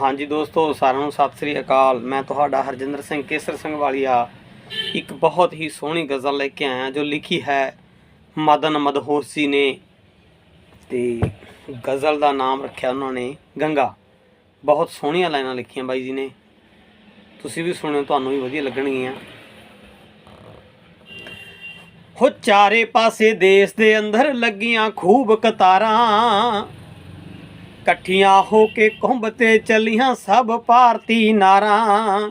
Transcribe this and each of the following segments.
ਹਾਂਜੀ ਦੋਸਤੋ, ਸਾਰਿਆਂ ਨੂੰ ਸਤਿ ਸ੍ਰੀ ਅਕਾਲ। ਮੈਂ ਤੁਹਾਡਾ ਹਰਜਿੰਦਰ ਸਿੰਘ ਕੇਸਰ ਸਿੰਘ ਵਾਲੀਆ ਇੱਕ ਬਹੁਤ ਹੀ ਸੋਹਣੀ ਗਜ਼ਲ ਲੈ ਕੇ ਆਇਆ, ਜੋ ਲਿਖੀ ਹੈ ਮਦਨ ਮਦਹੋਸੀ ਨੇ। ਤੇ ਗਜ਼ਲ ਦਾ ਨਾਮ ਰੱਖਿਆ ਉਹਨਾਂ ਨੇ, ਗੰਗਾ। ਬਹੁਤ ਸੋਹਣੀਆਂ ਲਾਈਨਾਂ ਲਿਖੀਆਂ ਬਾਈ ਜੀ ਨੇ। ਤੁਸੀਂ ਵੀ ਸੁਣਿਓ, ਤੁਹਾਨੂੰ ਵੀ ਵਧੀਆ ਲੱਗਣਗੀਆਂ। ਹੋ ਚਾਰੇ ਪਾਸੇ ਦੇਸ਼ ਦੇ ਅੰਦਰ ਲੱਗੀਆਂ ਖੂਬ ਕਤਾਰਾਂ। ਇਕੱਠੀਆਂ ਹੋ ਕੇ ਕੁੰਭ ਤੇ ਚੱਲੀਆਂ ਸਭ ਭਾਰਤੀ ਨਾਰਾਂ।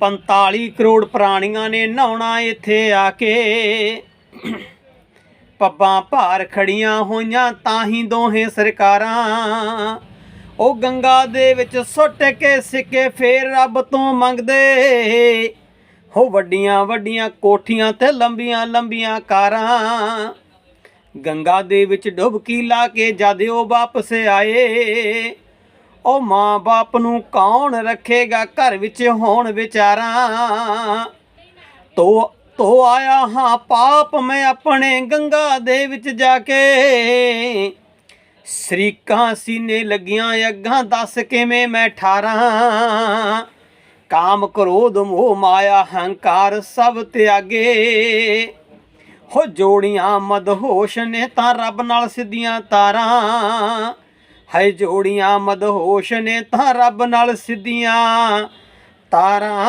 45 ਕਰੋੜ ਪ੍ਰਾਣੀਆਂ ਨੇ ਨਹਾਉਣਾ ਇੱਥੇ ਆ ਕੇ। ਪੱਬਾਂ ਭਾਰ ਖੜੀਆਂ ਹੋਈਆਂ ਤਾਂ ਹੀ ਦੋਹੇ ਸਰਕਾਰਾਂ। ਉਹ ਗੰਗਾ ਦੇ ਵਿੱਚ ਸੁੱਟ ਕੇ ਸਿੱਕੇ ਫੇਰ ਰੱਬ ਤੋਂ ਮੰਗਦੇ। ਹੋ ਵੱਡੀਆਂ ਵੱਡੀਆਂ ਕੋਠੀਆਂ ਤੇ ਲੰਬੀਆਂ ਲੰਬੀਆਂ ਕਾਰਾਂ। ਗੰਗਾ ਦੇ ਵਿੱਚ ਡੁਬਕੀ ਲਾ ਕੇ ਜਦ ਉਹ ਵਾਪਸ ਆਏ, ਉਹ ਮਾਂ ਬਾਪ ਨੂੰ ਕੌਣ ਰੱਖੇਗਾ ਘਰ ਵਿੱਚ ਹੋਣ ਵਿਚਾਰਾਂ? ਤੋ ਤੋ ਆਇਆ ਹਾਂ ਪਾਪ ਮੈਂ ਆਪਣੇ ਗੰਗਾ ਦੇ ਵਿੱਚ ਜਾ ਕੇ। ਸਰੀਕਾਂ ਸੀਨੇ ਲੱਗੀਆਂ, ਅੱਗਾਂ ਦੱਸ ਕਿਵੇਂ ਮੈਂ ਠਾਰਾਂ? ਕਾਮ ਕ੍ਰੋਧ, ਮੋਹ, ਮਾਇਆ, ਹੰਕਾਰ ਸਭ ਤਿਆਗੇ। ਹੋ ਜੋੜੀਆਂ ਮਦਹੋਸ਼ ਨੇ ਤਾਂ ਰੱਬ ਨਾਲ ਸਿੱਧੀਆਂ ਤਾਰਾਂ। ਹੈ ਜੋੜੀਆਂ ਮਦਹੋਸ਼ ਨੇ ਤਾਂ ਰੱਬ ਨਾਲ ਸਿੱਧੀਆਂ ਤਾਰਾਂ।